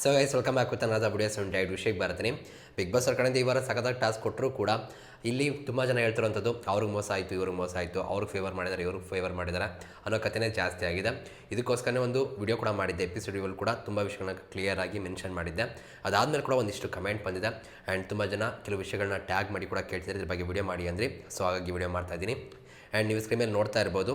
So guys welcome back with ಅನದ videos ಉಂಟು ಡೈಡ್ ವಿಷಯಕ್ಕೆ ಬರ್ತೀನಿ ಬಿಗ್ ಬಾಸ್ ಅವ್ರ ಕಡೆಯಿಂದ ಈ ವಾರ ಸಖತ್ತಾಗಿ ಟಾಸ್ಕ್ ಕೊಟ್ಟರು ಕೂಡ ಇಲ್ಲಿ ತುಂಬ ಜನ ಹೇಳ್ತಿರೋಂಥದ್ದು ಅವ್ರಿಗೆ ಮೋಸ ಆಯಿತು, ಇವ್ರಿಗೆ ಮೋಸ ಆಯಿತು, ಅವ್ರಿಗೆ ಫೇವರ್ ಮಾಡಿದ್ದಾರೆ ಇವ್ರಿಗೆ ಫೇವರ್ ಮಾಡಿದ್ದಾರೆ ಅನ್ನೋ ಕಥೆನೇ ಜಾಸ್ತಿ ಆಗಿದೆ. ಇದಕ್ಕೋಸ್ಕರನೇ ಒಂದು ವಿಡಿಯೋ ಕೂಡ ಮಾಡಿದ್ದೆ. ಎಪಿಸೋಡಿಯಲ್ಲಿ ಕೂಡ ತುಂಬ ವಿಷಯಗಳನ್ನ ಕ್ಲಿಯರ್ ಆಗಿ ಮೆನ್ಷನ್ ಮಾಡಿದ್ದೆ. ಅದಾದಮೇಲೆ ಕೂಡ ಒಂದಿಷ್ಟು ಕಮೆಂಟ್ ಬಂದಿದೆ. ಆ್ಯಂಡ್ ತುಂಬ ಜನ ಕೆಲವು ವಿಷಯಗಳನ್ನ ಟ್ಯಾಗ್ ಮಾಡಿ ಕೂಡ ಕೇಳ್ತಿದ್ದಾರೆ ಇದ್ರ ಬಗ್ಗೆ ವಿಡಿಯೋ ಮಾಡಿ ಅಂದರೆ. ಸೊ ಹಾಗಾಗಿ ವಿಡಿಯೋ ಮಾಡ್ತಾ ಇದ್ದೀನಿ. ಆ್ಯಂಡ್ ನೀವು ಸ್ಕ್ರೀನ್ ಮೇಲೆ ನೋಡ್ತಾ ಇರ್ಬೋದು.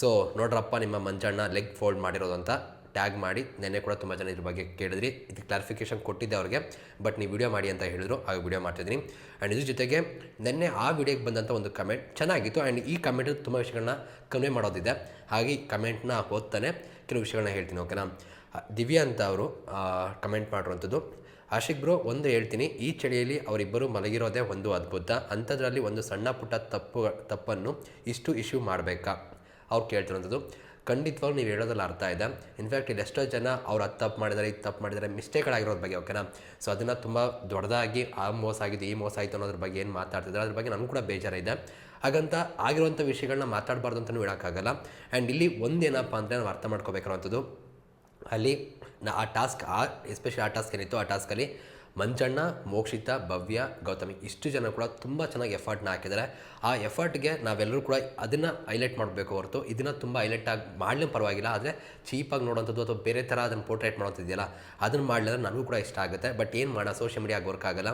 ಸೊ ನೋಡ್ರಪ್ಪ, ನಿಮ್ಮ ಮಂಜಣ್ಣ ಲೆಗ್ ಫೋಲ್ಡ್ ಮಾಡಿರೋದು ಅಂತ ಟ್ಯಾಗ್ ಮಾಡಿ, ನೆನ್ನೆ ಕೂಡ ತುಂಬ ಜನ ಇದ್ರ ಬಗ್ಗೆ ಕೇಳಿದ್ರಿ. ಇದು ಕ್ಲಾರಿಫಿಕೇಷನ್ ಕೊಟ್ಟಿದ್ದೆ ಅವ್ರಿಗೆ. ಬಟ್ ನೀವು ವಿಡಿಯೋ ಮಾಡಿ ಅಂತ ಹೇಳಿದ್ರು ಆಗ ವಿಡಿಯೋ ಮಾಡ್ತಿದ್ದೀನಿ. ಆ್ಯಂಡ್ ಇದ್ರ ಜೊತೆಗೆ, ನೆನ್ನೆ ಆ ವಿಡಿಯೋಗೆ ಬಂದಂಥ ಒಂದು ಕಮೆಂಟ್ ಚೆನ್ನಾಗಿತ್ತು. ಆ್ಯಂಡ್ ಈ ಕಮೆಂಟ್ ತುಂಬ ವಿಷಯಗಳನ್ನ ಕನ್ವೆ ಮಾಡೋದಿದೆ. ಹಾಗೆ ಈ ಕಮೆಂಟ್ನ ಓದ್ತಾನೆ ಕೆಲವು ವಿಷಯಗಳನ್ನ ಹೇಳ್ತೀನಿ ಓಕೆನಾ ದಿವ್ಯ ದಿವ್ಯಾ ಅಂತ ಅವರು ಕಮೆಂಟ್ ಮಾಡಿರುವಂಥದ್ದು. ಆಶಿಕ್ ಬ್ರೋ ಒಂದು ಹೇಳ್ತೀನಿ. ಈ ಚಳಿಯಲ್ಲಿ ಅವರಿಬ್ಬರು ಮಲಗಿರೋದೇ ಒಂದು ಅದ್ಭುತ. ಅಂಥದ್ರಲ್ಲಿ ಒಂದು ಸಣ್ಣ ಪುಟ್ಟ ತಪ್ಪು, ತಪ್ಪನ್ನು ಇಷ್ಟು ಇಶ್ಯೂ ಮಾಡಬೇಕಾ? ಅವ್ರು ಕೇಳ್ತಿರೋಂಥದ್ದು ಖಂಡಿತವಾಗ್ಲೂ ನೀವು ಹೇಳೋದಲ್ಲ ಅರ್ಥ ಇದೆ. ಇನ್ಫ್ಯಾಕ್ಟ್ ಇಲ್ಲಿ ಎಷ್ಟೋ ಜನ ಅವ್ರು ಅದು ತಪ್ಪು ಮಾಡಿದ್ದಾರೆ ಇದು ತಪ್ಪು ಮಾಡಿದ್ದಾರೆ ಮಿಸ್ಟೇಕ್ಗಳಾಗಿರೋದ್ರ ಬಗ್ಗೆ ಓಕೆನಾ ಸೊ ಅದನ್ನು ತುಂಬ ದೊಡ್ಡದಾಗಿ ಆ ಮೋಸ ಆಗಿದೆ, ಈ ಮೋಸ ಆಯಿತು ಅನ್ನೋದ್ರ ಬಗ್ಗೆ ಏನು ಮಾತಾಡ್ತಿದ್ದಾರೆ ಅದ್ರ ಬಗ್ಗೆ ನನಗೂ ಕೂಡ ಬೇಜಾರಿದೆ. ಹಾಗಂತ ಆಗಿರುವಂಥ ವಿಷಯಗಳನ್ನ ಮಾತಾಡಬಾರ್ದು ಅಂತಲೂ ಹೇಳೋಕ್ಕಾಗಲ್ಲ. ಆ್ಯಂಡ್ ಇಲ್ಲಿ ಒಂದೇನಪ್ಪ ಅಂದರೆ ನಾವು ಅರ್ಥ ಮಾಡ್ಕೋಬೇಕಿರುವಂಥದ್ದು ಅಲ್ಲಿ ನಾ ಆ ಟಾಸ್ಕ್ ಆ ಎಸ್ಪೆಷಲಿ ಆ ಟಾಸ್ಕ್ ಏನಿತ್ತು ಆ ಟಾಸ್ಕಲ್ಲಿ ಮಂಜಣ್ಣ, ಮೋಕ್ಷಿತ, ಭವ್ಯ, ಗೌತಮಿ ಇಷ್ಟು ಜನ ಕೂಡ ತುಂಬ ಚೆನ್ನಾಗಿ ಎಫರ್ಟ್ನ ಹಾಕಿದ್ದಾರೆ. ಆ ಎಫರ್ಟ್ಗೆ ನಾವೆಲ್ಲರೂ ಕೂಡ ಅದನ್ನು ಹೈಲೈಟ್ ಮಾಡಬೇಕು ಹೊರತು ಇದನ್ನು ತುಂಬ ಹೈಲೈಟ್ ಆಗಿ ಮಾಡಲಿ ಪರವಾಗಿಲ್ಲ. ಆದರೆ ಚೀಪಾಗಿ ನೋಡೋಂಥದ್ದು ಅಥವಾ ಬೇರೆ ಥರ ಅದನ್ನು ಪೋರ್ಟ್ರೇಟ್ ಮಾಡೋಂಥದ್ದಿದೆಯಲ್ಲ ಅದನ್ನು ಮಾಡಲಿಲ್ಲ ನನಗೂ ಕೂಡ ಇಷ್ಟ ಆಗುತ್ತೆ. ಬಟ್ ಏನು ಮಾಡೋ ಸೋಷಿಯಲ್ ಮೀಡಿಯಾಗೆ ವರ್ಕ್ ಆಗಲ್ಲ.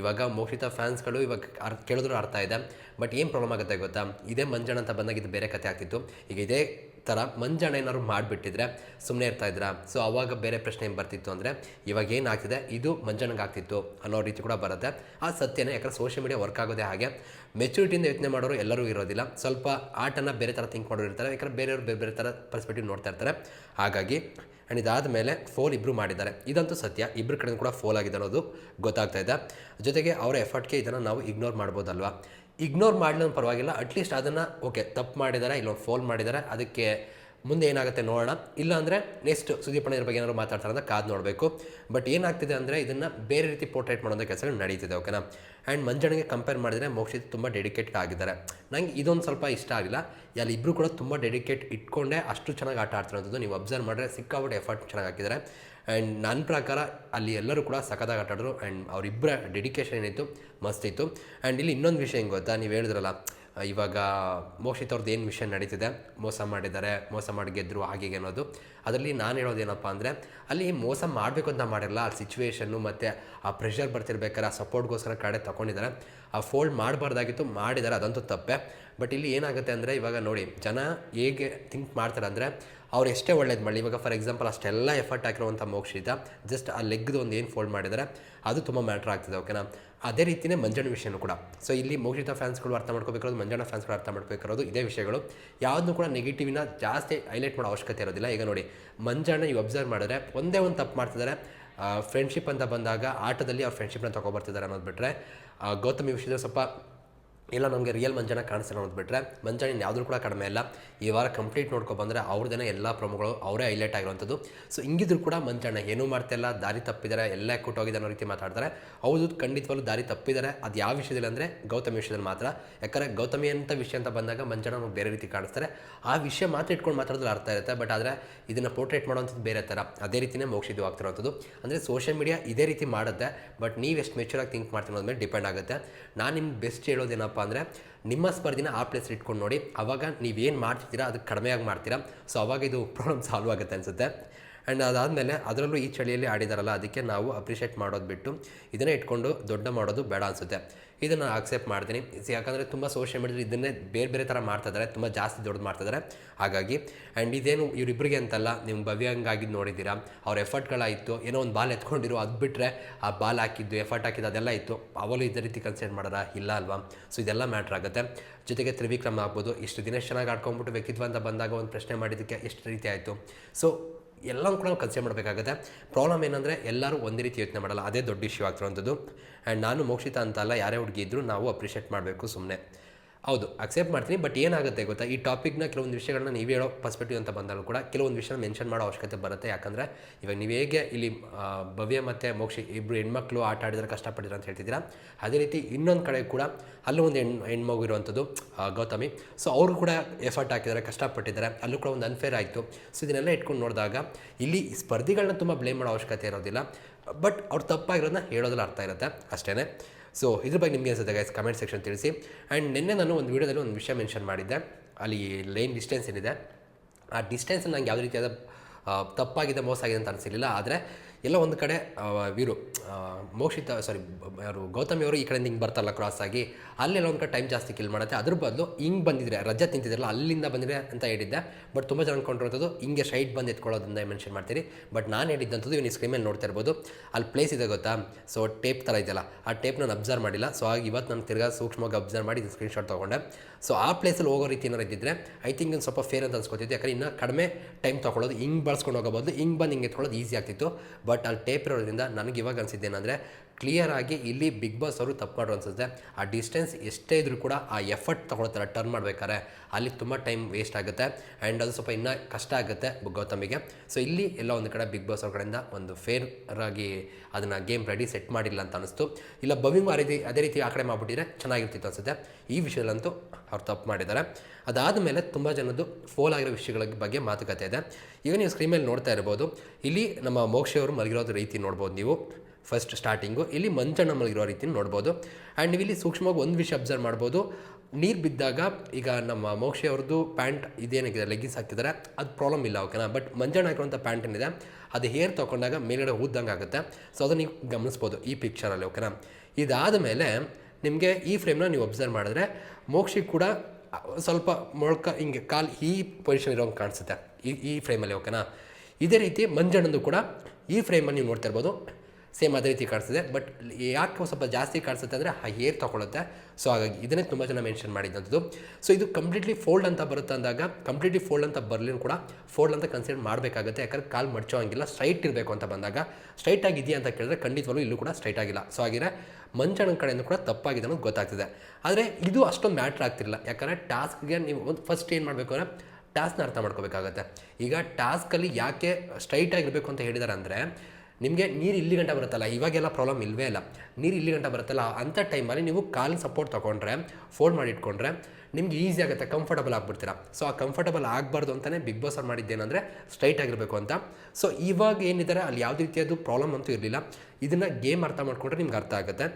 ಇವಾಗ ಮೋಕ್ಷಿತ ಫ್ಯಾನ್ಸ್ಗಳು ಇವಾಗ ಅರ್, ಕೇಳಿದ್ರು ಅರ್ಥ ಇದೆ. ಬಟ್ ಏನು ಪ್ರಾಬ್ಲಮ್ ಆಗುತ್ತೆ ಗೊತ್ತಾ? ಇದೇ ಮಂಜಣ್ಣ ಅಂತ ಬಂದಾಗ ಇದು ಬೇರೆ ಕತೆ ಆಗ್ತಿತ್ತು. ಈಗ ಇದೇ ಥರ ಮಂಜಾಣ ಏನಾದ್ರು ಮಾಡಿಬಿಟ್ಟಿದ್ರೆ ಸುಮ್ಮನೆ ಇರ್ತಾ ಇದ್ರ ಸೊ ಅವಾಗ ಬೇರೆ ಪ್ರಶ್ನೆ ಏನು ಬರ್ತಿತ್ತು ಅಂದರೆ, ಇವಾಗ ಏನು ಆಗ್ತಿದೆ? ಇದು ಮಂಜಣ್ಣಗೆ ಆಗ್ತಿತ್ತು ಅನ್ನೋ ರೀತಿ ಕೂಡ ಬರುತ್ತೆ. ಆ ಸತ್ಯನೇ ಯಾಕಂದರೆ ಸೋಷಿಯಲ್ ಮೀಡಿಯಾ ವರ್ಕ್ ಆಗೋದೇ ಹಾಗೆ. ಮೆಚುರಿಟಿಯಿಂದ ಯೋಚನೆ ಮಾಡೋರು ಎಲ್ಲರೂ ಇರೋದಿಲ್ಲ. ಸ್ವಲ್ಪ ಆಟನ ಬೇರೆ ಥರ ಥಿಂಕ್ ಮಾಡೋರು ಇರ್ತಾರೆ. ಯಾಕಂದರೆ ಬೇರೆಯವರು ಬೇರೆ ಬೇರೆ ಥರ ಪರ್ಸ್ಪೆಕ್ಟಿವ್ ನೋಡ್ತಾ ಇರ್ತಾರೆ. ಹಾಗಾಗಿ ಆ್ಯಂಡ್ ಇದಾದ ಮೇಲೆ ಫೋಲ್ ಇಬ್ಬರು ಮಾಡಿದ್ದಾರೆ. ಇದಂತೂ ಸತ್ಯ. ಇಬ್ಬರ ಕಡೆ ಕೂಡ ಫೋಲ್ ಆಗಿದೆ ಅನ್ನೋದು ಗೊತ್ತಾಗ್ತಾ ಇದೆ. ಜೊತೆಗೆ ಅವರ ಎಫರ್ಟ್ಗೆ ಇದನ್ನು ನಾವು ಇಗ್ನೋರ್ ಮಾಡ್ಬೋದಲ್ವಾ? ಇಗ್ನೋರ್ ಮಾಡಲಿಲ್ಲ ಪರವಾಗಿಲ್ಲ. ಅಟ್ಲೀಸ್ಟ್ ಅದನ್ನು ಓಕೆ ತಪ್ಪು ಮಾಡಿದ್ದಾರೆ ಇಲ್ಲೊಂದು ಫೋನ್ ಮಾಡಿದ್ದಾರೆ ಅದಕ್ಕೆ ಮುಂದೆ ಏನಾಗುತ್ತೆ ನೋಡೋಣ. ಇಲ್ಲಾಂದರೆ ನೆಕ್ಸ್ಟ್ ಸುದೀಪ್ ಅಣ್ಣರ ಬಗ್ಗೆ ಏನಾದ್ರು ಮಾತಾಡ್ತಾರೆ ಅಂತ ಕಾದು ನೋಡಬೇಕು. ಬಟ್ ಏನಾಗ್ತಿದೆ ಅಂದರೆ ಇದನ್ನು ಬೇರೆ ರೀತಿ ಪೋರ್ಟ್ರೇಟ್ ಮಾಡೋಂಥ ಕೆಲಸಗಳು ನಡೀತಿದೆ ಓಕೆನಾ ಆ್ಯಂಡ್ ಮಂಜಣ್ಣಗೆ ಕಂಪೇರ್ ಮಾಡಿದರೆ ಮೋಕ್ಷಿತ್ ತುಂಬ ಡೆಡಿಕೇಟ್ ಆಗಿದ್ದಾರೆ. ನಂಗೆ ಇದೊಂದು ಸ್ವಲ್ಪ ಇಷ್ಟ ಆಗಿಲ್ಲ. ಅಲ್ಲಿ ಇಬ್ಬರು ಕೂಡ ತುಂಬ ಡೆಡಿಕೇಟ್ ಇಟ್ಕೊಂಡೆ ಅಷ್ಟು ಚೆನ್ನಾಗಿ ಆಟ ಆಡ್ತಿರೋಂಥದ್ದು ನೀವು ಅಬ್ಸರ್ವ್ ಮಾಡಿದ್ರೆ ಸಿಕ್ಕಾಪಟ್ಟೆ ಎಫರ್ಟ್ ಚೆನ್ನಾಗಿ ಹಾಕಿದ್ದಾರೆ. ಆ್ಯಂಡ್ ನನ್ನ ಪ್ರಕಾರ ಅಲ್ಲಿ ಎಲ್ಲರೂ ಕೂಡ ಸಖತ್ತಾಗಿ ಆಟ ಆಡಿದ್ರು. ಆ್ಯಂಡ್ ಅವರಿಬ್ಬರ ಡೆಡಿಕೇಶನ್ ಏನಿತ್ತು, ಮಸ್ತ್ ಇತ್ತು. ಆ್ಯಂಡ್ ಇಲ್ಲಿ ಇನ್ನೊಂದು ವಿಷಯ ಹೆಂಗೆ ಗೊತ್ತಾ? ನೀವು ಹೇಳಿದ್ರಲ್ಲ ಇವಾಗ ಮೋಕ್ಷಿತ್ ಅವ್ರದ್ದು ಏನು ಮಿಷನ್ ನಡೀತಿದೆ? ಮೋಸ ಮಾಡಿದ್ದಾರೆ, ಮೋಸ ಮಾಡಿ ಗೆದ್ದರು ಹಾಗೆ ಅನ್ನೋದು. ಅದರಲ್ಲಿ ನಾನು ಹೇಳೋದೇನಪ್ಪ ಅಂದರೆ, ಅಲ್ಲಿ ಮೋಸ ಮಾಡಬೇಕು ಅಂತ ಮಾಡಿರಲ್ಲ, ಆ ಸಿಚುವೇಶನ್ನು ಮತ್ತು ಆ ಪ್ರೆಷರ್ ಬರ್ತಿರ್ಬೇಕಾದ್ರೆ ಆ ಸಪೋರ್ಟ್ಗೋಸ್ಕರ ಕಡೆ ತೊಗೊಂಡಿದ್ದಾರೆ ಆ ಫೋಲ್ಡ್ ಮಾಡಬಾರ್ದಾಗಿತ್ತು, ಮಾಡಿದ್ದಾರೆ, ಅದಂತೂ ತಪ್ಪೆ. ಬಟ್ ಇಲ್ಲಿ ಏನಾಗುತ್ತೆ ಅಂದರೆ, ಇವಾಗ ನೋಡಿ, ಜನ ಹೇಗೆ ಥಿಂಕ್ ಮಾಡ್ತಾರೆ ಅಂದರೆ ಅವ್ರು ಎಷ್ಟೇ ಒಳ್ಳೇದು ಮಾಡಲಿ. ಇವಾಗ ಫಾರ್ ಎಕ್ಸಾಂಪಲ್ ಅಷ್ಟೆಲ್ಲ ಎಫರ್ಟ್ ಹಾಕಿರುವಂಥ ಮೋಕ್ಷಿತ ಜಸ್ಟ್ ಆ ಲೆಗ್ದು ಒಂದು ಏನು ಫೋಲ್ಡ್ ಮಾಡಿದರೆ, ಅದು ತುಂಬ ಮ್ಯಾಟ್ರ್ ಆಗ್ತದೆ ಓಕೆನಾ ಅದೇ ರೀತಿಯೇ ಮಂಜಣ್ಣ ವಿಷಯನೂ ಕೂಡ. ಸೊ ಇಲ್ಲಿ ಮೋಕ್ಷಿತ ಫ್ಯಾನ್ಸ್ಗಳು ಅರ್ಥ ಮಾಡ್ಕೋಬೇಕಾರೋದು ಮಂಜಣ್ಣ ಫ್ಯಾನ್ಸ್ಗಳು ಅರ್ಥ ಮಾಡ್ಬೇಕಾರೋದು ಇದೇ ವಿಷಯಗಳು. ಯಾವುದನ್ನು ಕೂಡ ನೆಗೆಟಿವಿನ ಜಾಸ್ತಿ ಹೈಲೈಟ್ ಮಾಡೋ ಅವಶ್ಯಕತೆ ಇರೋದಿಲ್ಲ. ಈಗ ನೋಡಿ, ಮಂಜಣ್ಣ ಈ ಅಬ್ಸರ್ವ್ ಮಾಡಿದ್ರೆ ಒಂದೇ ಒಂದು ತಪ್ಪು ಮಾಡ್ತಿದ್ದಾರೆ ಫ್ರೆಂಡ್ಶಿಪ್ ಅಂತ ಬಂದಾಗ ಆಟದಲ್ಲಿ ಅವ್ರ ಫ್ರೆಂಡ್ಶಿಪ್ನ ತೊಗೊಬರ್ತಿದ್ದಾರೆ ಅನ್ನೋದು ಬಿಟ್ಟರೆ ಗೌತಮಿ ವಿಷಯದ ಸ್ವಲ್ಪ ಇಲ್ಲ, ನಮಗೆ ರಿಯಲ್ ಮಂಜಾನ ಕಾಣಿಸ್ತಿಲ್ಲ ಅಂದ್ಬಿಟ್ರೆ ಮಂಜಾನ ಯಾವುದೂ ಕೂಡ ಕಡಿಮೆ ಇಲ್ಲ. ಈ ವಾರ ಕಂಪ್ಲೀಟ್ ನೋಡ್ಕೊ ಬಂದರೆ ಅವ್ರದ್ದೇನೆ ಎಲ್ಲ ಪ್ರಮುಖಗಳು ಅವರೇ ಹೈಲೈಟ್ ಆಗಿರುವಂಥದ್ದು ಸೊ ಹಿಂಗಿದ್ರು ಕೂಡ ಮಂಜಾಣ ಏನೂ ಮಾಡ್ತಿಲ್ಲ ದಾರಿ ತಪ್ಪಿದ್ದಾರೆ ಎಲ್ಲ ಕೊಟ್ಟೋಗಿದೆ ಅನ್ನೋ ರೀತಿ ಮಾತಾಡ್ತಾರೆ. ಹೌದು, ಖಂಡಿತವಾಗ್ಲೂ ದಾರಿ ತಪ್ಪಿದ್ದಾರೆ ಅದು ಯಾವ ವಿಷಯದಲ್ಲಿ ಅಂದರೆ ಗೌತಮಿ ವಿಷಯದಲ್ಲಿ ಮಾತ್ರ. ಯಾಕಂದರೆ ಗೌತಮಿ ಅಂತ ವಿಷಯ ಅಂತ ಬಂದಾಗ ಮಂಜಾಣ ನಮಗೆ ಬೇರೆ ರೀತಿ ಕಾಣಿಸ್ತಾರೆ. ಆ ವಿಷಯ ಮಾತ್ರ ಇಟ್ಕೊಂಡು ಮಾತಾಡೋದ್ರಲ್ಲಿ ಅರ್ಥ ಇರುತ್ತೆ. ಬಟ್ ಆದರೆ ಇದನ್ನು ಪೋರ್ಟ್ರೇಟ್ ಮಾಡೋವಂಥದ್ದು ಬೇರೆ ಥರ ಅದೇ ರೀತಿಯೇ ಮೋಕ್ಷಿದ್ದು ಆಗ್ತಿರೋವಂಥದ್ದು ಅಂದರೆ ಸೋಷಿಯಲ್ ಮೀಡಿಯಾ ಇದೇ ರೀತಿ ಮಾಡುತ್ತೆ. ಬಟ್ ನೀವು ಎಷ್ಟು ಮೆಚೂರಾಗಿ ಥಿಂಕ್ ಮಾಡ್ತೀನಿ ಮೇಲೆ ಡಿಪೆಂಡ್ ಆಗುತ್ತೆ. ನಾನು ನಿಮ್ಗೆ ಬೆಸ್ಟ್ ಹೇಳೋದೇನಪ್ಪ ಅಂದರೆ ನಿಮ್ಮ ಸ್ಪರ್ಧಿನ ಆ ಪ್ಲೇಸ್ ಇಟ್ಕೊಂಡು ನೋಡಿ, ಅವಾಗ ನೀವೇನು ಮಾಡ್ತಿದ್ದೀರಾ ಅದಕ್ಕೆ ಕಡಿಮೆಯಾಗಿ ಮಾಡ್ತೀರಾ. ಸೊ ಅವಾಗ ಇದು ಪ್ರಾಬ್ಲಮ್ ಸಾಲ್ವ್ ಆಗುತ್ತೆ ಅನಿಸುತ್ತೆ. ಆ್ಯಂಡ್ ಅದಾದಮೇಲೆ ಅದರಲ್ಲೂ ಈ ಚಳಿಯಲ್ಲಿ ಆಡಿದಾರಲ್ಲ, ಅದಕ್ಕೆ ನಾವು ಅಪ್ರಿಷಿಯೇಟ್ ಮಾಡೋದು ಬಿಟ್ಟು ಇದನ್ನೇ ಇಟ್ಕೊಂಡು ದೊಡ್ಡ ಮಾಡೋದು ಬೇಡ ಅನಿಸುತ್ತೆ. ಇದನ್ನು ಅಕ್ಸೆಪ್ಟ್ ಮಾಡ್ತೀನಿ. ಯಾಕಂದರೆ ತುಂಬ ಸೋಷಿಯಲ್ ಮೀಡಿಯಾದಲ್ಲಿ ಇದನ್ನೇ ಬೇರೆ ಬೇರೆ ಥರ ಮಾಡ್ತಿದ್ದಾರೆ ತುಂಬ ಜಾಸ್ತಿ ದೊಡ್ಡದು ಮಾಡ್ತಿದ್ದಾರೆ ಹಾಗಾಗಿ ಆ್ಯಂಡ್ ಇದೇನು ಇವರಿಬ್ಬರಿಗೆ ಅಂತಲ್ಲ ನಿಮ್ಮ ಭವ್ಯಂಗಾಗಿದ್ದು ನೋಡಿದ್ದೀರಾ? ಅವ್ರ ಎಫರ್ಟ್ಗಳಾಯಿತು ಏನೋ ಒಂದು ಬಾಲ್ ಎತ್ಕೊಂಡಿರೋ, ಅದು ಬಿಟ್ಟರೆ ಆ ಬಾಲ್ ಹಾಕಿದ್ದು ಎಫರ್ಟ್ ಹಾಕಿದ್ದು ಅದೆಲ್ಲ ಇತ್ತು. ಅವಳು ಇದೇ ರೀತಿ ಕನ್ಸಿಡರ್ ಮಾಡೋರ ಇಲ್ಲ ಅಲ್ವಾ? ಸೊ ಇದೆಲ್ಲ ಮ್ಯಾಟ್ರ್ ಆಗುತ್ತೆ. ಜೊತೆಗೆ ತ್ರಿವಿಕ್ರಮ ಆಗ್ಬೋದು. ಇಷ್ಟು ದಿನ ಚೆನ್ನಾಗಿ ಆಡ್ಕೊಂಬಿಟ್ಟು ವ್ಯಕ್ತಿತ್ವ ಅಂತ ಬಂದಾಗ ಒಂದು ಪ್ರಶ್ನೆ ಮಾಡಿದ್ದಕ್ಕೆ ಎಷ್ಟು ರೀತಿ ಆಯಿತು? ಸೊ ಎಲ್ಲವೂ ಕೂಡ ಕನ್ಸಿಡರ್ ಮಾಡಬೇಕಾಗುತ್ತೆ. ಪ್ರಾಬ್ಲಮ್ ಏನಂದರೆ ಎಲ್ಲರೂ ಒಂದೇ ರೀತಿ ಯೋಚನೆ ಮಾಡಲ್ಲ. ಅದೇ ದೊಡ್ಡ ಇಶ್ಯೂ ಆಗ್ತಿರೋಂಥದ್ದು. ಆ್ಯಂಡ್ ನಾನು ಮೋಕ್ಷಿತ ಅಂತಲ್ಲ ಯಾರೇ ಹುಡುಗಿ ಇದ್ದರೂ ನಾವು ಅಪ್ರಿಷಿಯೇಟ್ ಮಾಡಬೇಕು ಸುಮ್ಮನೆ ಹೌದು ಅಕ್ಸೆಪ್ಟ್ ಮಾಡ್ತೀನಿ ಬಟ್ ಏನಾಗುತ್ತೆ ಗೊತ್ತಾ? ಈ ಟಾಪಿಕ್ನ ಕೆಲವೊಂದು ವಿಷಯಗಳನ್ನ ನೀವು ಹೇಳೋ ಪರ್ಸ್ಪೆಕ್ಟಿವ್ ಅಂತ ಬಂದಾಗಲೂ ಕೂಡ ಕೆಲವೊಂದು ವಿಷಯನ ಮೆನ್ಷನ್ ಮಾಡೋ ಅವಶ್ಯಕತೆ ಬರುತ್ತೆ. ಯಾಕಂದರೆ ಇವಾಗ ನೀವು ಹೇಗೆ ಇಲ್ಲಿ ಭವ್ಯ ಮತ್ತು ಮೋಕ್ಷಿ ಇಬ್ಬರು ಹೆಣ್ಮಕ್ಳು ಆಟ ಆಡಿದ್ರೆ ಕಷ್ಟಪಟ್ಟಿದ್ರು ಅಂತ ಹೇಳ್ತಿದ್ದೀರಾ? ಅದೇ ರೀತಿ ಇನ್ನೊಂದು ಕಡೆ ಕೂಡ ಅಲ್ಲೂ ಒಂದು ಹೆಣ್ಣು ಹೆಣ್ಮಗು ಇರುವಂಥದ್ದು ಗೌತಮಿ. ಸೊ ಅವರು ಕೂಡ ಎಫರ್ಟ್ ಹಾಕಿದ್ದಾರೆ, ಕಷ್ಟಪಟ್ಟಿದ್ದಾರೆ. ಅಲ್ಲೂ ಕೂಡ ಒಂದು ಅನ್ಫೇರ್ ಆಯಿತು. ಸೊ ಇದನ್ನೆಲ್ಲ ಇಟ್ಕೊಂಡು ನೋಡಿದಾಗ ಇಲ್ಲಿ ಸ್ಪರ್ಧಿಗಳನ್ನ ತುಂಬ ಬ್ಲೇಮ್ ಮಾಡೋ ಅವಶ್ಯಕತೆ ಇರೋದಿಲ್ಲ. ಬಟ್ ಅವ್ರು ತಪ್ಪಾಗಿರೋದನ್ನ ಹೇಳೋದ್ರಲ್ಲಿ ಅರ್ಥ ಇರುತ್ತೆ. ಅಷ್ಟೇ ಸೊ ಇದ್ರ ಬಗ್ಗೆ ನಿಮಗೆ ಅನ್ಸುತ್ತೆ ಗೈಸ್ ಕಮೆಂಟ್ ಸೆಕ್ಷನ್ ತಿಳಿಸಿ. ಆ್ಯಂಡ್ ನಿನ್ನೆ ನಾನು ಒಂದು ವೀಡಿಯೋದಲ್ಲಿ ಒಂದು ವಿಷಯ ಮೆನ್ಷನ್ ಮಾಡಿದ್ದೆ. ಅಲ್ಲಿ ಲೈನ್ ಡಿಸ್ಟೆನ್ಸ್ ಏನಿದೆ. ಆ ಡಿಸ್ಟೆನ್ಸ್ ನಂಗೆ ಯಾವುದೇ ರೀತಿಯಾದ ತಪ್ಪಾಗಿದೆ, ಮೋಸ ಆಗಿದೆ ಅಂತ ಅನಿಸಿರಲಿಲ್ಲ. ಆದರೆ ಎಲ್ಲ ಒಂದು ಕಡೆ ವೀರು ಮೋಕ್ಷಿತ ಸಾರಿ ಯಾರು, ಗೌತಮಿ ಅವರು ಈ ಕಡೆಯಿಂದ ಹಿಂಗೆ ಬರ್ತಾರಲ್ಲ ಕ್ರಾಸ್ ಆಗಿ, ಅಲ್ಲೆಲ್ಲ ಒಂದು ಕಡೆ ಟೈಮ್ ಜಾಸ್ತಿ ಕಿಲ್ ಮಾಡುತ್ತೆ. ಅದ್ರ ಬದಲು ಹಿಂಗೆ ಬಂದಿದ್ರೆ, ರಜೆ ತಿಂತಿದ್ರಲ್ಲ, ಅಲ್ಲಿಂದ ಬಂದಿದೆ ಅಂತ ಹೇಳಿದ್ದೆ. ಬಟ್ ತುಂಬ ಜನ ಅಂದ್ಕೊಂಡಿರೋದು ಹಿಂಗೆ ಸೈಡ್ ಬಂದು ಎತ್ಕೊಳ್ಳೋದ್ರಿಂದ ಮೆನ್ಷನ್ ಮಾಡ್ತೀರಿ. ಬಟ್ ನಾನು ಹೇಳಿದ್ದಂಥದ್ದು ನೀವು ಸ್ಕ್ರೀನ್ ಮೇಲೆ ನೋಡ್ತಾ ಇರ್ಬೋದು. ಅಲ್ಲಿ ಪ್ಲೇಸ್ ಇದೆ ಗೊತ್ತಾ? ಸೊ ಟೇಪ್ ಥರ ಇದೆಯಲ್ಲ, ಆ ಟೇಪ್ ನಾನು ಅಬ್ಸರ್ವ್ ಮಾಡಿಲ್ಲ. ಸೊ ಆಗ ಇವತ್ತು ನಾನು ತಿರ್ಗಾ ಸೂಕ್ಷ್ಮವಾಗಿ ಅಬ್ಸರ್ವ್ ಮಾಡಿ ಇದು ಸ್ಕ್ರೀನ್ಶಾಟ್ ತೊಗೊಂಡೆ. ಸೊ ಆ ಪ್ಲೇಸಲ್ಲಿ ಹೋಗೋ ರೀತಿ ಏನಾರು ಇದ್ದಿದ್ರೆ ಐ ಥಿಂಕ್ ಒಂದು ಸ್ವಲ್ಪ ಫೇರ್ ಅಂತ ಅನ್ಸ್ಕೊತಿದ್ದೆ ಯಾಕಂದ್ರೆ ಇನ್ನೂ ಕಡಿಮೆ ಟೈಮ್ ತೊಗೊಳ್ಳೋದು ಹಿಂಗೆ ಬಳಸ್ಕೊಂಡು ಹೋಗೋ ಬದಲು ಹಿಂಗೆ ಬಂದು ಹಿಂಗೆ ಎತ್ಕೊಳ್ಳೋದು ಈಸಿ ಆಗ್ತಿತ್ತು. ಬಟ್ ಅಲ್ಲಿ ಟೇಪ್ ಇರೋದ್ರಿಂದ ನನಗೆ ಇವಾಗ ಅನಿಸಿದ್ದೇನೆಂದರೆ ಕ್ಲಿಯರ್ ಆಗಿ ಇಲ್ಲಿ ಬಿಗ್ ಬಾಸ್ ಅವರು ತಪ್ಪು ಮಾಡೋ ಅನ್ಸುತ್ತೆ. ಆ ಡಿಸ್ಟೆನ್ಸ್ ಎಷ್ಟೇ ಇದ್ರೂ ಕೂಡ ಆ ಎಫರ್ಟ್ ತೊಗೊಳ್ತಾರೆ ಟರ್ನ್ ಮಾಡ್ಬೇಕಾದ್ರೆ ಅಲ್ಲಿ ತುಂಬ ಟೈಮ್ ವೇಸ್ಟ್ ಆಗುತ್ತೆ ಆ್ಯಂಡ್ ಅದು ಸ್ವಲ್ಪ ಇನ್ನೂ ಕಷ್ಟ ಆಗುತ್ತೆ ಗೌತಮಿಗೆ. ಸೊ ಇಲ್ಲಿ ಎಲ್ಲ ಒಂದು ಕಡೆ ಬಿಗ್ ಬಾಸ್ ಅವ್ರ ಕಡೆಯಿಂದ ಒಂದು ಫೇರ್ ಆಗಿ ಅದನ್ನು ಗೇಮ್ ರೆಡಿ ಸೆಟ್ ಮಾಡಿಲ್ಲ ಅಂತ ಅನಿಸ್ತು. ಇಲ್ಲ ಬವಿಂಗ್ ಆ ರೀತಿ ಅದೇ ರೀತಿ ಆ ಕಡೆ ಮಾಡಿಬಿಟ್ಟಿದ್ರೆ ಚೆನ್ನಾಗಿರ್ತಿತ್ತು ಅನಿಸುತ್ತೆ. ಈ ವಿಷಯದಲ್ಲಂತೂ ಅವ್ರು ತಪ್ಪು ಮಾಡಿದ್ದಾರೆ. ಅದಾದ ಮೇಲೆ ತುಂಬ ಜನದ್ದು ಫೋಲ್ ಆಗಿರೋ ವಿಷಯಗಳ ಬಗ್ಗೆ ಮಾತುಕತೆ ಇದೆ. ಈಗ ನೀವು ಸ್ಕ್ರೀನ್ ಮೇಲೆ ನೋಡ್ತಾ ಇರ್ಬೋದು, ಇಲ್ಲಿ ನಮ್ಮ ಮೋಕ್ಷೆಯವರು ಅವರು ಮಲಗಿರೋದು ರೀತಿ ನೋಡ್ಬೋದು ನೀವು. ಫಸ್ಟ್ ಸ್ಟಾರ್ಟಿಂಗು ಇಲ್ಲಿ ಮಂಚಣ್ಣ ಮಲಗಿರೋ ರೀತಿ ನೋಡ್ಬೋದು. ಆ್ಯಂಡ್ ನೀವು ಇಲ್ಲಿ ಸೂಕ್ಷ್ಮವಾಗಿ ಒಂದು ವಿಷಯ ಅಬ್ಸರ್ವ್ ಮಾಡ್ಬೋದು. ನೀರು ಬಿದ್ದಾಗ ಈಗ ನಮ್ಮ ಮೋಕ್ಷಿ ಅವ್ರದ್ದು ಪ್ಯಾಂಟ್ ಇದೇನಾಗಿದೆ ಲೆಗ್ಗಿನ್ಸ್ ಹಾಕಿದ್ದಾರೆ ಅದು ಪ್ರಾಬ್ಲಮ್ ಇಲ್ಲ ಓಕೆನಾ ಬಟ್ ಮಂಜಣ್ಣ ಹಾಕಿರೋಂಥ ಪ್ಯಾಂಟ್ ಏನಿದೆ, ಅದು ಹೇರ್ ತೊಗೊಂಡಾಗ ಮೇಲ್ಗಡೆ ಊದ್ದಂಗೆ ಆಗುತ್ತೆ. ಸೊ ಅದನ್ನು ನೀವು ಗಮನಿಸ್ಬೋದು ಈ ಪಿಕ್ಚರಲ್ಲಿ ಓಕೆನಾ ಇದಾದ ಮೇಲೆ ನಿಮಗೆ ಈ ಫ್ರೇಮ್ನ ನೀವು ಅಬ್ಸರ್ವ್ ಮಾಡಿದ್ರೆ ಮೋಕ್ಷಿ ಕೂಡ ಸ್ವಲ್ಪ ಮೊಳ್ಕ ಹಿಂಗೆ ಕಾಲು ಈ ಪೊಸಿಷನ್ ಇರೋಂಗೆ ಕಾಣಿಸುತ್ತೆ. ಈ ಈ ಫ್ರೇಮಲ್ಲಿ ಓಕೆನಾ? ಇದೇ ರೀತಿ ಮಂಜಣ್ಣಂದು ಕೂಡ ಈ ಫ್ರೇಮಲ್ಲಿ ನೀವು ನೋಡ್ತಾ ಇರ್ಬೋದು. ಸೇಮ್ ಅದೇ ರೀತಿ ಕಾಣಿಸ್ತದೆ. ಬಟ್ ಯಾಕೆ ಸ್ವಲ್ಪ ಜಾಸ್ತಿ ಕಾಣಿಸುತ್ತೆ ಅಂದರೆ ಆ ಏರ್ ತೊಗೊಳುತ್ತೆ. ಸೊ ಹಾಗಾಗಿ ಇದನ್ನೇ ತುಂಬ ಜನ ಮೆನ್ಷನ್ ಮಾಡಿದಂಥದ್ದು. ಸೊ ಇದು ಕಂಪ್ಲೀಟ್ಲಿ ಫೋಲ್ಡ್ ಅಂತ ಬರುತ್ತೆ ಅಂದಾಗ, ಕಂಪ್ಲೀಟ್ಲಿ ಫೋಲ್ಡ್ ಅಂತ ಬರಲಿ ಕೂಡ ಫೋಲ್ಡ್ ಅಂತ ಕನ್ಸಿಡರ್ ಮಾಡಬೇಕಾಗುತ್ತೆ. ಯಾಕಂದ್ರೆ ಕಾಲು ಮಡ್ಚೋ ಹಂಗಿಲ್ಲ ಸ್ಟ್ರೈಟ್ ಇರಬೇಕು ಅಂತ ಬಂದಾಗ. ಸ್ಟ್ರೈಟ್ ಆಗಿದೆಯಾ ಅಂತ ಕೇಳಿದ್ರೆ ಖಂಡಿತವಾಗ್ಲೂ ಇಲ್ಲೂ ಕೂಡ ಸ್ಟ್ರೈಟ್ ಆಗಿಲ್ಲ. ಸೊ ಹಾಗಿದ್ರೆ ಮಂಜಣ್ಣ ಕಡೆಯಿಂದ ಕೂಡ ತಪ್ಪಾಗಿದೆ ಅನ್ನೋದು ಗೊತ್ತಾಗ್ತಿದೆ. ಆದರೆ ಇದು ಅಷ್ಟೊಂದು ಮ್ಯಾಟ್ರ್ ಆಗ್ತಿರಲಿಲ್ಲ. ಯಾಕಂದರೆ ಟಾಸ್ಕ್ಗೆ ನೀವು ಒಂದು ಫಸ್ಟ್ ಏನು ಮಾಡಬೇಕು ಅಂದರೆ ಟಾಸ್ಕ್ನ ಅರ್ಥ ಮಾಡ್ಕೋಬೇಕಾಗತ್ತೆ. ಈಗ ಟಾಸ್ಕಲ್ಲಿ ಯಾಕೆ ಸ್ಟ್ರೈಟ್ ಆಗಿರಬೇಕು ಅಂತ ಹೇಳಿದಾರೆ ಅಂದರೆ, ನಿಮಗೆ ನೀರು ಇಲ್ಲಿ ಗಂಟ ಬರುತ್ತಲ್ಲ, ಇವಾಗೆಲ್ಲ ಪ್ರಾಬ್ಲಮ್ ಇಲ್ಲವೇ ಇಲ್ಲ. ನೀರು ಇಲ್ಲಿ ಗಂಟ ಬರುತ್ತಲ್ಲ ಅಂಥ ಟೈಮಲ್ಲಿ ನೀವು ಕಾಲಿನ ಸಪೋರ್ಟ್ ತೊಗೊಂಡ್ರೆ ಫೋಲ್ಡ್ ಮಾಡಿ ಇಟ್ಕೊಂಡ್ರೆ, ನಿಮ್ಗೆ ಈಸಿ ಆಗುತ್ತೆ ಕಂಫರ್ಟಬಲ್ ಆಗಿಬಿಡ್ತೀರಾ. ಸೊ ಆ ಕಂಫರ್ಟಬಲ್ ಆಗಬಾರ್ದು ಅಂತಲೇ ಬಿಗ್ ಬಾಸ್ ಅವ್ರು ಮಾಡಿದ್ದೇನೆಂದರೆ, ಸ್ಟ್ರೈಟ್ ಆಗಿರಬೇಕು ಅಂತ. ಸೊ ಇವಾಗ ಏನಿದ್ದಾರೆ ಅಲ್ಲಿ ಯಾವುದೇ ರೀತಿಯದು ಪ್ರಾಬ್ಲಮ್ ಅಂತೂ ಇರಲಿಲ್ಲ. ಇದನ್ನು ಗೇಮ್ ಅರ್ಥ ಮಾಡಿಕೊಂಡ್ರೆ ನಿಮ್ಗೆ ಅರ್ಥ ಆಗುತ್ತೆ.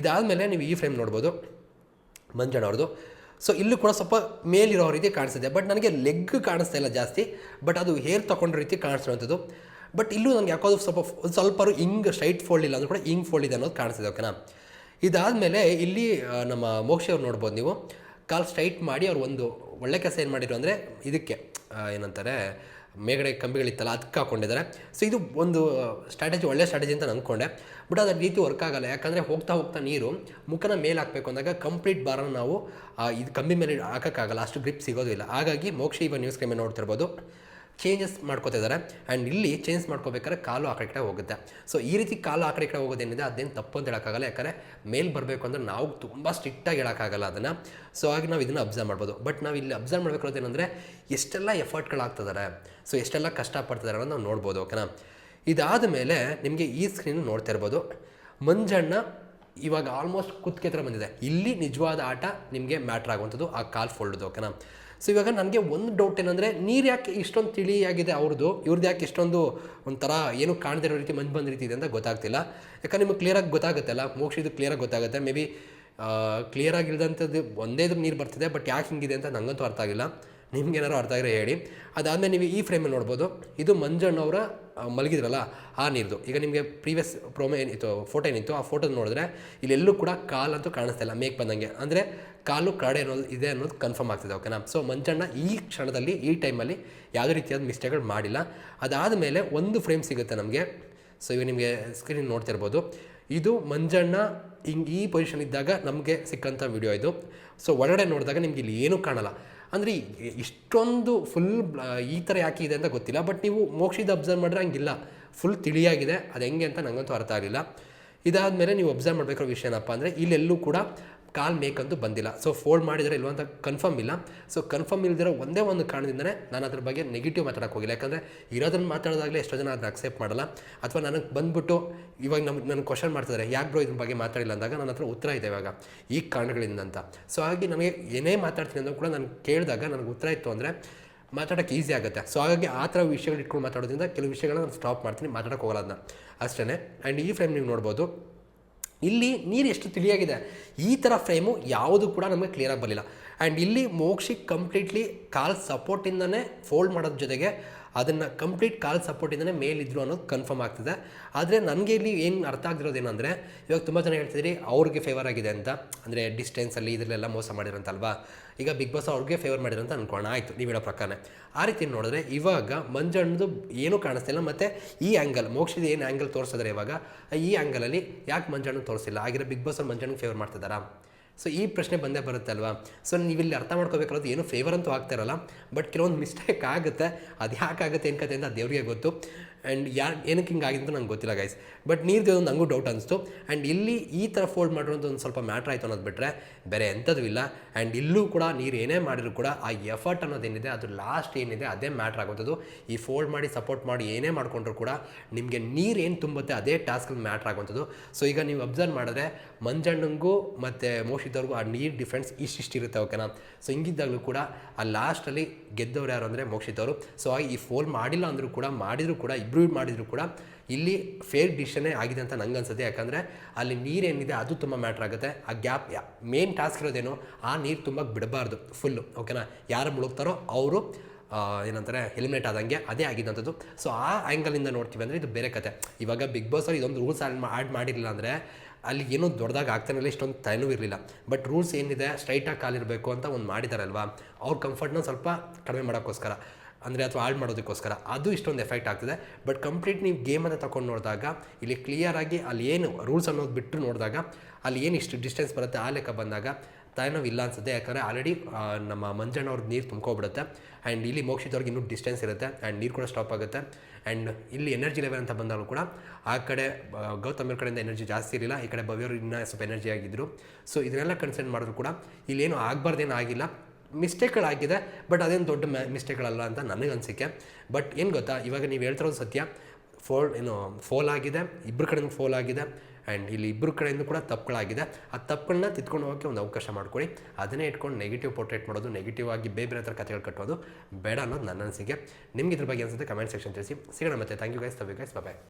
ಇದಾದಮೇಲೆ ನೀವು ಈ ಫ್ರೇಮ್ ನೋಡ್ಬೋದು. ಮಂಜಣ್ಣ ಸೊ ಇಲ್ಲೂ ಕೂಡ ಸ್ವಲ್ಪ ಮೇಲಿರೋ ರೀತಿ ಕಾಣಿಸ್ತಿದೆ ಬಟ್ ನನಗೆ ಲೆಗ್ ಕಾಣಿಸ್ತಾ ಇಲ್ಲ ಜಾಸ್ತಿ. ಬಟ್ ಅದು ಹೇರ್ ತಗೊಂಡ್ರ ರೀತಿ ಕಾಣಿಸ್ತಿರುವಂಥದ್ದು ಬಟ್ ಇಲ್ಲೂ ನನಗೆ ಯಾಕೋದು ಸ್ವಲ್ಪ ಸ್ವಲ್ಪ ಹಿಂಗೆ ಸ್ಟ್ರೈಟ್ ಫೋಲ್ಡ್ ಇಲ್ಲ ಅಂದ್ರೂ ಕೂಡ ಹಿಂಗೆ ಫೋಲ್ಡ್ ಇದೆ ಅನ್ನೋದು ಕಾಣಿಸ್ತಿದೆ ಓಕೆನಾ ಇದಾದಮೇಲೆ ಇಲ್ಲಿ ನಮ್ಮ ಮೋಕ್ಷಿ ಅವ್ರು ನೋಡ್ಬೋದು ನೀವು. ಕಾಲು ಸ್ಟ್ರೈಟ್ ಮಾಡಿ ಅವ್ರು ಒಂದು ಒಳ್ಳೆ ಕೆಲಸ ಏನು ಮಾಡಿದ್ರು ಅಂದರೆ ಇದಕ್ಕೆ ಏನಂತಾರೆ ಮೇಗಡೆ ಕಂಬಿಗಳಿತ್ತಲ್ಲ ಅದಕ್ಕೆ ಹಾಕೊಂಡಿದ್ದಾರೆ ಸೊ ಇದು ಒಂದು ಸ್ಟ್ರಾಟಜಿ ಒಳ್ಳೆ ಸ್ಟ್ರಾಟಜಿ ಅಂತ ನಾನು ಅಂದ್ಕೊಂಡೆ ಬಟ್ ಅದರ ರೀತಿ ವರ್ಕ್ ಆಗಲ್ಲ. ಯಾಕಂದರೆ ಹೋಗ್ತಾ ಹೋಗ್ತಾ ನೀರು ಮುಖನ ಮೇಲೆ ಹಾಕಬೇಕು ಅಂದಾಗ ಕಂಪ್ಲೀಟ್ ಬಾರನ್ನು ನಾವು ಇದು ಕಂಬಿ ಮೇಲೆ ಹಾಕೋಕ್ಕಾಗಲ್ಲ. ಅಷ್ಟು ಗ್ರಿಪ್ ಸಿಗೋದಿಲ್ಲ. ಹಾಗಾಗಿ ಮೋಕ್ಷ ಇವಾಗ ನ್ಯೂಸ್ ಕ್ರೈಮಲ್ಲಿ ನೋಡ್ತಿರ್ಬೋದು. ಚೇಂಜಸ್ ಮಾಡ್ಕೋತಿದ್ದಾರೆ. ಆ್ಯಂಡ್ ಇಲ್ಲಿ ಚೇಂಜ್ ಮಾಡ್ಕೋಬೇಕಾದ್ರೆ ಕಾಲು ಆ ಕಡೆ ಕಡೆ ಹೋಗುತ್ತೆ. ಸೊ ಈ ರೀತಿ ಕಾಲು ಆ ಕಡೆ ಕಡೆ ಹೋಗೋದೇನಿದೆ ಅದೇನು ತಪ್ಪು ಅಂತ ಹೇಳೋಕ್ಕಾಗಲ್ಲ. ಯಾಕಂದರೆ ಮೇಲೆ ಬರಬೇಕು ಅಂದರೆ ನಾವು ತುಂಬ ಸ್ಟ್ರಿಕ್ಟಾಗಿ ಹೇಳೋಕ್ಕಾಗಲ್ಲ ಅದನ್ನು. ಸೊ ಹಾಗೆ ನಾವು ಇದನ್ನು ಅಬ್ಸರ್ವ್ ಮಾಡ್ಬೋದು. ಬಟ್ ನಾವು ಇಲ್ಲಿ ಅಬ್ಸರ್ವ್ ಮಾಡಬೇಕಾದ್ರೆ ಏನಂದರೆ, ಎಷ್ಟೆಲ್ಲ ಎಫರ್ಟ್ಗಳಾಗ್ತಿದ್ದಾರೆ ಸೊ ಎಷ್ಟೆಲ್ಲ ಕಷ್ಟಪಡ್ತಿದ್ದಾರೆ ಅನ್ನೋದು ನಾವು ನೋಡ್ಬೋದು ಓಕೆನಾ ಇದಾದ ಮೇಲೆ ನಿಮಗೆ ಈ ಸ್ಕ್ರೀನ್ ನೋಡ್ತಾ ಇರ್ಬೋದು. ಮಂಜಣ್ಣ ಇವಾಗ ಆಲ್ಮೋಸ್ಟ್ ಕುತ್ತಿಗೆ ಹತ್ರ ಬಂದಿದೆ. ಇಲ್ಲಿ ನಿಜವಾದ ಆಟ ನಿಮಗೆ ಮ್ಯಾಟ್ರ್ ಆಗುವಂಥದ್ದು ಆ ಕಾಲ್ ಫೋಲ್ಡ್ದು ಓಕೆನಾ ಸೊ ಇವಾಗ ನನಗೆ ಒಂದು ಡೌಟ್ ಏನಂದರೆ, ನೀರು ಯಾಕೆ ಇಷ್ಟೊಂದು ತಿಳಿಯಾಗಿದೆ ಅವ್ರದ್ದು ಇವ್ರದ್ದು ಯಾಕೆ ಇಷ್ಟೊಂದು ಒಂಥರ ಏನು ಕಾಣದಿರೋ ರೀತಿ ಮಂಜು ಬಂದ ರೀತಿ ಇದೆ ಅಂತ ಗೊತ್ತಾಗ್ತಿಲ್ಲ. ಯಾಕಂದ್ರೆ ನಿಮಗೆ ಕ್ಲಿಯರಾಗಿ ಗೊತ್ತಾಗುತ್ತಲ್ಲ ಮೋಕ್ಷ ಇದು ಕ್ಲಿಯರಾಗಿ ಗೊತ್ತಾಗುತ್ತೆ. ಮೇ ಬಿ ಕ್ಲಿಯರ್ ಒಂದೇದು ಒಂದೇ ನೀರು ಬರ್ತಿದೆ ಬಟ್ ಯಾಕೆ ಹಿಂಗಿದೆ ಅಂತ ನನಗಂತೂ ಅರ್ಥ ಆಗಿಲ್ಲ. ನಿಮ್ಗೆ ಏನಾರು ಅರ್ಥ ಆಗಿರೋ ಹೇಳಿ. ಅದಾದಮೇಲೆ ನೀವು ಈ ಫ್ರೇಮಲ್ಲಿ ನೋಡ್ಬೋದು, ಇದು ಮಂಜಣ್ಣವರ ಮಲಗಿದ್ರಲ್ಲ ಆ ನೀರ್ದು. ಈಗ ನಿಮಗೆ ಪ್ರೀವಿಯಸ್ ಪ್ರೋಮೋ ಏನಿತ್ತು ಫೋಟೋ ಏನಿತ್ತು ಆ ಫೋಟೋ ನೋಡಿದ್ರೆ ಇಲ್ಲೆಲ್ಲೂ ಕೂಡ ಕಾಲಂತೂ ಕಾಣಿಸ್ತಾ ಇಲ್ಲ, ಮೇಕ್ ಬಂದಂಗೆ. ಅಂದರೆ ಕಾಲು ಕರಡೆ ಅನ್ನೋದು ಇದೆ ಅನ್ನೋದು ಕನ್ಫರ್ಮ್ ಆಗ್ತಿದೆ ಓಕೆನಾ ಸೊ ಮಂಜಣ್ಣ ಈ ಕ್ಷಣದಲ್ಲಿ, ಈ ಟೈಮಲ್ಲಿ ಯಾವುದೇ ರೀತಿಯಾದ ಮಿಸ್ಟೇಕ್ಗಳು ಮಾಡಿಲ್ಲ. ಅದಾದ ಮೇಲೆ ಒಂದು ಫ್ರೇಮ್ ಸಿಗುತ್ತೆ ನಮಗೆ. ಸೊ ಇವಾಗ ನಿಮಗೆ ಸ್ಕ್ರೀನ್ ನೋಡ್ತಿರ್ಬೋದು. ಇದು ಮಂಜಣ್ಣ ಹಿಂಗೆ ಈ ಪೊಸಿಷನ್ ಇದ್ದಾಗ ನಮಗೆ ಸಿಕ್ಕಂಥ ವಿಡಿಯೋ ಇದು. ಸೊ ಒಳಗಡೆ ನೋಡಿದಾಗ ನಿಮ್ಗೆ ಇಲ್ಲಿ ಏನೂ ಕಾಣಲ್ಲ. ಅಂದರೆ ಇಷ್ಟೊಂದು ಫುಲ್ ಈ ಥರ ಯಾಕೆ ಇದೆ ಅಂತ ಗೊತ್ತಿಲ್ಲ ಬಟ್ ನೀವು ಮೋಕ್ಷಿದ ಅಬ್ಸರ್ವ್ ಮಾಡಿದ್ರೆ ಹಂಗಿಲ್ಲ. ಫುಲ್ ತಿಳಿಯಾಗಿದೆ. ಅದು ಹೆಂಗೆ ಅಂತ ನನಗಂತೂ ಅರ್ಥ ಆಗಲಿಲ್ಲ. ಇದಾದಮೇಲೆ ನೀವು ಅಬ್ಸರ್ವ್ ಮಾಡಬೇಕಾದ ವಿಷಯ ಏನಪ್ಪ ಅಂದರೆ, ಇಲ್ಲೆಲ್ಲೂ ಕೂಡ ಕಾಲ್ ಮೇಕ್ ಅಂತೂ ಬಂದಿಲ್ಲ. ಸೊ ಫೋಲ್ಡ್ ಮಾಡಿದರೆ ಇಲ್ವಂತ ಕನ್ಫರ್ಮ್ ಇಲ್ಲ. ಸೊ ಕನ್ಫರ್ಮ್ ಇಲ್ಲದಿರೋ ಒಂದೇ ಒಂದು ಕಾರಣದಿಂದನೇ ನಾನು ಅದ್ರ ಬಗ್ಗೆ ನೆಗೆಟಿವ್ ಮಾತಾಡೋಕೆ ಹೋಗಿಲ್ಲ. ಯಾಕಂದರೆ ಇರೋದನ್ನು ಮಾತಾಡೋದಾಗಲೇ ಎಷ್ಟೋ ಜನ ಅದನ್ನ ಅಕ್ಸೆಪ್ಟ್ ಮಾಡಲ್ಲ. ಅಥವಾ ನನಗೆ ಬಂದ್ಬಿಟ್ಟು ಇವಾಗ ನಮ್ಗೆ ನನಗೆ ಕ್ವಶನ್ ಮಾಡ್ತಿದ್ದಾರೆ ಯಾಕೆ ಬ್ರೋ ಇದ್ರ ಬಗ್ಗೆ ಮಾತಾಡಿಲ್ಲ ಅಂದಾಗ ನನ್ನ ಹತ್ರ ಉತ್ತರ ಇದೆ ಇವಾಗ, ಈ ಕಾರಣಗಳಿಂದ ಅಂತ ಸೊ ಹಾಗಾಗಿ ನನಗೆ ಏನೇ ಮಾತಾಡ್ತೀನಿ ಅಂದರೂ ಕೂಡ ನಾನು ಕೇಳಿದಾಗ ನನಗೆ ಉತ್ತರ ಇತ್ತು ಅಂದರೆ ಮಾತಾಡೋಕ್ಕೆ ಈಸಿ ಆಗುತ್ತೆ. ಸೊ ಹಾಗಾಗಿ ಆ ಥರ ವಿಷಯಗಳು ಇಟ್ಕೊಂಡು ಮಾತಾಡೋದ್ರಿಂದ ಕೆಲವು ವಿಷಯಗಳನ್ನ ನಾನು ಸ್ಟಾಪ್ ಮಾಡ್ತೀನಿ, ಮಾತಾಡೋಕೆ ಹೋಗಲ್ಲ ಅದನ್ನ ಅಷ್ಟೇ ಆ್ಯಂಡ್ ಈ ಫ್ರೇಮ್ ನೀವು ನೋಡ್ಬೋದು ಇಲ್ಲಿ ನೀರು ಎಷ್ಟು ತಿಳಿಯಾಗಿದೆ? ಈ ಥರ ಫ್ರೇಮು ಯಾವುದು ಕೂಡ ನಮಗೆ ಕ್ಲಿಯರಾಗಿ ಬರಲಿಲ್ಲ. ಆ್ಯಂಡ್ ಇಲ್ಲಿ ಮೋಕ್ಷಿ ಕಂಪ್ಲೀಟ್ಲಿ ಕಾಲ್ ಸಪೋರ್ಟಿಂದನೇ ಫೋಲ್ಡ್ ಮಾಡೋದ್ರ ಜೊತೆಗೆ ಅದನ್ನು ಕಂಪ್ಲೀಟ್ ಕಾಲ್ ಸಪೋರ್ಟಿಂದನೇ ಮೇಲಿದ್ರು ಅನ್ನೋದು ಕನ್ಫರ್ಮ್ ಆಗ್ತಿದೆ. ಆದರೆ ನನಗೆ ಇಲ್ಲಿ ಏನು ಅರ್ಥ ಆಗ್ತಿರೋದು ಏನಂದರೆ, ಇವಾಗ ತುಂಬ ಜನ ಹೇಳ್ತಿದ್ರಿ ಅವ್ರಿಗೆ ಫೇವರ್ ಆಗಿದೆ ಅಂತ. ಅಂದರೆ ಡಿಸ್ಟೆನ್ಸಲ್ಲಿ ಇದರಲ್ಲೆಲ್ಲ ಮೋಸ ಮಾಡಿರೋಂತಲ್ವಾ? ಈಗ ಬಿಗ್ ಬಾಸ್ ಅವ್ರಿಗೆ ಫೇವರ್ ಮಾಡಿರಂತ ಅನ್ಕೋಣ ಆಯಿತು, ನೀವು ಹೇಳೋ ಪ್ರಕಾರ ಆ ರೀತಿ ನೋಡಿದ್ರೆ ಇವಾಗ ಮಂಜಣ್ಣದು ಏನೂ ಕಾಣಿಸ್ತಿಲ್ಲ, ಮತ್ತು ಈ ಆ್ಯಂಗಲ್ ಮೋಕ್ಷದ ಏನು ಆ್ಯಂಗಲ್ ತೋರಿಸಿದ್ರೆ ಇವಾಗ, ಈ ಆ್ಯಂಗಲಲ್ಲಿ ಯಾಕೆ ಮಂಜಣ್ಣ ತೋರಿಸಿಲ್ಲ? ಆಗಿರೋ ಬಿಗ್ ಬಾಸ್ ಅವ್ರು ಮಂಜಣ್ಣಗೆ ಫೇವರ್ ಮಾಡ್ತಿದ್ದಾರಾ? ಸೊ ಈ ಪ್ರಶ್ನೆ ಬಂದೇ ಬರುತ್ತೆ ಅಲ್ವಾ? ಸೊ ನೀವಿಲ್ಲಿ ಅರ್ಥ ಮಾಡ್ಕೋಬೇಕಾದ್ರೆ ಏನು ಫೇವರ್ ಅಂತೂ ಆಗ್ತಾ ಇರಲ್ಲ ಬಟ್ ಕೆಲವೊಂದು ಮಿಸ್ಟೇಕ್ ಆಗುತ್ತೆ. ಅದು ಯಾಕಾಗುತ್ತೆ ಏನು ಕತೆ ಅಂತ ದೇವರಿಗೆ ಗೊತ್ತು. ಆ್ಯಂಡ್ ಯಾರು, ಏನಕ್ಕೆ ಹಿಂಗೆ ಆಗಿದೆ ಅಂತ ನಂಗೆ ಗೊತ್ತಿಲ್ಲ ಗೈಸ್ ಬಟ್ ನೀರ್ದು ಒಂದು ನನಗೂ ಡೌಟ್ ಅನಿಸ್ತು. ಆ್ಯಂಡ್ ಇಲ್ಲಿ ಈ ಥರ ಫೋಲ್ಡ್ ಮಾಡಿರೋದು ಒಂದು ಸ್ವಲ್ಪ ಮ್ಯಾಟ್ರ್ ಆಯಿತು ಅನ್ನೋದು ಬಿಟ್ಟರೆ ಬೇರೆ ಎಂಥದ್ದು ಇಲ್ಲ. ಆ್ಯಂಡ್ ಇಲ್ಲೂ ಕೂಡ ನೀರು ಏನೇ ಮಾಡಿದ್ರು ಕೂಡ ಆ ಎಫರ್ಟ್ ಅನ್ನೋದೇನಿದೆ ಅದು ಲಾಸ್ಟ್ ಏನಿದೆ, ಅದೇ ಮ್ಯಾಟ್ರ್ ಆಗೋದು ಈ ಫೋಲ್ಡ್ ಮಾಡಿ ಸಪೋರ್ಟ್ ಮಾಡಿ, ಏನೇ ಮಾಡಿಕೊಂಡ್ರು ಕೂಡ ನಿಮಗೆ ನೀರು ಏನು ತುಂಬುತ್ತೆ ಅದೇ ಟಾಸ್ಕಲ್ಲಿ ಮ್ಯಾಟ್ರ್ ಆಗುವಂಥದ್ದು. ಸೊ ಈಗ ನೀವು ಅಬ್ಸರ್ವ್ ಮಾಡಿದ್ರೆ ಮಂಜಣ್ಣಂಗೂ ಮತ್ತು ಮೋಷಿದವ್ರಿಗೂ ಆ ನೀರು ಡಿಫ್ರೆನ್ಸ್ ಇಷ್ಟಿಷ್ಟು ಇರುತ್ತೆ ಓಕೆನಾ ಸೊ ಹಿಂಗಿದ್ದಾಗಲೂ ಕೂಡ ಆ ಲಾಸ್ಟಲ್ಲಿ ಗೆದ್ದವ್ರು ಯಾರು ಅಂದರೆ ಮೋಕ್ಷಿತವರು. ಸೊ ಈ ಫೋಲ್ ಮಾಡಿಲ್ಲ ಅಂದರೂ ಕೂಡ, ಮಾಡಿದರೂ ಕೂಡ ಮಾಡಿದರೂ ಕೂಡ ಇಲ್ಲಿ ಫೇರ್ ಡಿಶನೇ ಆಗಿದೆ ಅಂತ ನಂಗೆ ಅನ್ಸುತ್ತೆ ಯಾಕಂದರೆ ಅಲ್ಲಿ ನೀರೇನಿದೆ ಅದು ತುಂಬ ಮ್ಯಾಟ್ರ್ ಆಗುತ್ತೆ. ಆ ಗ್ಯಾಪ್ ಮೇನ್ ಟಾಸ್ಕ್ ಇರೋದೇನು, ಆ ನೀರು ತುಂಬ ಬಿಡಬಾರ್ದು ಫುಲ್ಲು ಓಕೆನಾ ಯಾರು ಮುಳುಗ್ತಾರೋ ಅವರು ಏನಂತಾರೆ ಎಲಿಮಿನೇಟ್ ಆದಂಗೆ ಅದೇ ಆಗಿದ್ದಂಥದ್ದು ಸೊ ಆ ಆ್ಯಂಗಲಿಂದ ನೋಡ್ತೀವಿ ಅಂದರೆ ಇದು ಬೇರೆ ಕತೆ. ಇವಾಗ ಬಿಗ್ ಬಾಸಲ್ಲಿ ಇದೊಂದು ರೂಲ್ಸ್ ಆ್ಯಡ್ ಆ್ಯಡ್ ಮಾಡಿರಲಿಲ್ಲ ಅಂದರೆ ಅಲ್ಲಿ ಏನೂ ದೊಡ್ಡದಾಗಿ ಆಗ್ತಾನಿಲ್ಲ ಇಷ್ಟೊಂದು ತಯನೂ ಇರಲಿಲ್ಲ. ಬಟ್ ರೂಲ್ಸ್ ಏನಿದೆ ಸ್ಟ್ರೈಟಾಗಿ ಕಾಲಿರಬೇಕು ಅಂತ ಒಂದು ಮಾಡಿದಾರಲ್ವಾ? ಅವ್ರ ಕಂಫರ್ಟ್ನ ಸ್ವಲ್ಪ ಕಡಿಮೆ ಮಾಡೋಕ್ಕೋಸ್ಕರ. ಅಂದರೆ ಅಥವಾ ಆಡ್ ಮಾಡೋದಕ್ಕೋಸ್ಕರ ಅದು ಇಷ್ಟೊಂದು ಎಫೆಕ್ಟ್ ಆಗ್ತದೆ. ಬಟ್ ಕಂಪ್ಲೀಟ್ ನೀವು ಗೇಮನ್ನು ತಗೊಂಡು ನೋಡಿದಾಗ, ಇಲ್ಲಿ ಕ್ಲಿಯರಾಗಿ ಅಲ್ಲಿ ಏನು ರೂಲ್ಸ್ ಅನ್ನೋದು ಬಿಟ್ಟು ನೋಡಿದಾಗ, ಅಲ್ಲಿ ಏನು ಇಷ್ಟು ಡಿಸ್ಟೆನ್ಸ್ ಬರುತ್ತೆ ಆ ಲೆಕ್ಕ ಬಂದಾಗ ತಾಯಿನೋವು ಇಲ್ಲ ಅನ್ಸುತ್ತೆ. ಯಾಕಂದರೆ ಆಲ್ರೆಡಿ ನಮ್ಮ ಮಂಜಣ್ಣವ್ರದ್ದು ನೀರು ತುಂಬ್ಕೊಬಿಡುತ್ತೆ. ಆ್ಯಂಡ್ ಇಲ್ಲಿ ಮೋಕ್ಷಿತವ್ರಿಗೆ ಇನ್ನೂ ಡಿಸ್ಟೆನ್ಸ್ ಇರುತ್ತೆ. ಆ್ಯಂಡ್ ನೀರು ಕೂಡ ಸ್ಟಾಪ್ ಆಗುತ್ತೆ. ಆ್ಯಂಡ್ ಇಲ್ಲಿ ಎನರ್ಜಿ ಲೆವೆಲ್ ಅಂತ ಬಂದಾಗಲೂ ಕೂಡ ಆ ಕಡೆ ಗೌತಮ್ ಗೌತಮರ ಕಡೆಯಿಂದ ಎನರ್ಜಿ ಜಾಸ್ತಿ ಇರಲಿಲ್ಲ. ಈ ಕಡೆ ಭವ್ಯವ್ರು ಇನ್ನೂ ಸ್ವಲ್ಪ ಎನರ್ಜಿ ಆಗಿದ್ದರು ಸೊ ಇದನ್ನೆಲ್ಲ ಕನ್ಸರ್ನ್ ಮಾಡಿದ್ರು ಕೂಡ. ಇಲ್ಲೇನು ಆಗಬಾರ್ದೇನು ಆಗಿಲ್ಲ. ಮಿಸ್ಟೇಕ್ಗಳಾಗಿದೆ, ಬಟ್ ಅದೇನು ದೊಡ್ಡ ಮಿಸ್ಟೇಕ್ಗಳಲ್ಲ ಅಂತ ನನಗೆ ಅನಿಸಿಕೆ ಬಟ್ ಏನು ಗೊತ್ತಾ, ಇವಾಗ ನೀವು ಹೇಳ್ತಿರೋದು ಸತ್ಯ. ಫೋಲ್, ಏನು, ಫೋಲ್ ಆಗಿದೆ ಇಬ್ಬರ ಕಡೆಯಿಂದ ಫೋಲ್ ಆಗಿದೆ ಆ್ಯಂಡ್ ಇಲ್ಲಿ ಇಬ್ಬರ ಕಡೆಯಿಂದ ಕೂಡ ತಪ್ಪುಗಳಾಗಿದೆ. ಆ ತಪ್ಪುಗಳನ್ನ ತಿದ್ಕೊಂಡು ಹೋಗೋಕ್ಕೆ ಒಂದು ಅವಕಾಶ ಮಾಡ್ಕೊಳ್ಳಿ ಅದನ್ನೇ ಇಟ್ಕೊಂಡು ನೆಗೆಟಿವ್ ಪೋರ್ಟ್ರೇಟ್ ಮಾಡೋದು ನೆಗೆಟಿವ್ ಆಗಿ ಬೇರೆ ಬೇರೆ ಥರ ಕಥೆಗಳು ಕಟ್ಟೋದು ಬೇಡ ಅನ್ನೋದು ನನ್ನ ಅನಿಸಿಕೆ ನಿಮ್ಗೆ ಇದ್ರ ಬಗ್ಗೆ ಅನಿಸುತ್ತೆ ಕಮೆಂಟ್ ಸೆಕ್ಷನ್ ತಿಳಿಸಿ. ಸಿಗೋಣ ಮತ್ತೆ. ಥ್ಯಾಂಕ್ ಯು ಗೈಸ್ ತವಿ ಗೈಸ್ ಬಾಯ್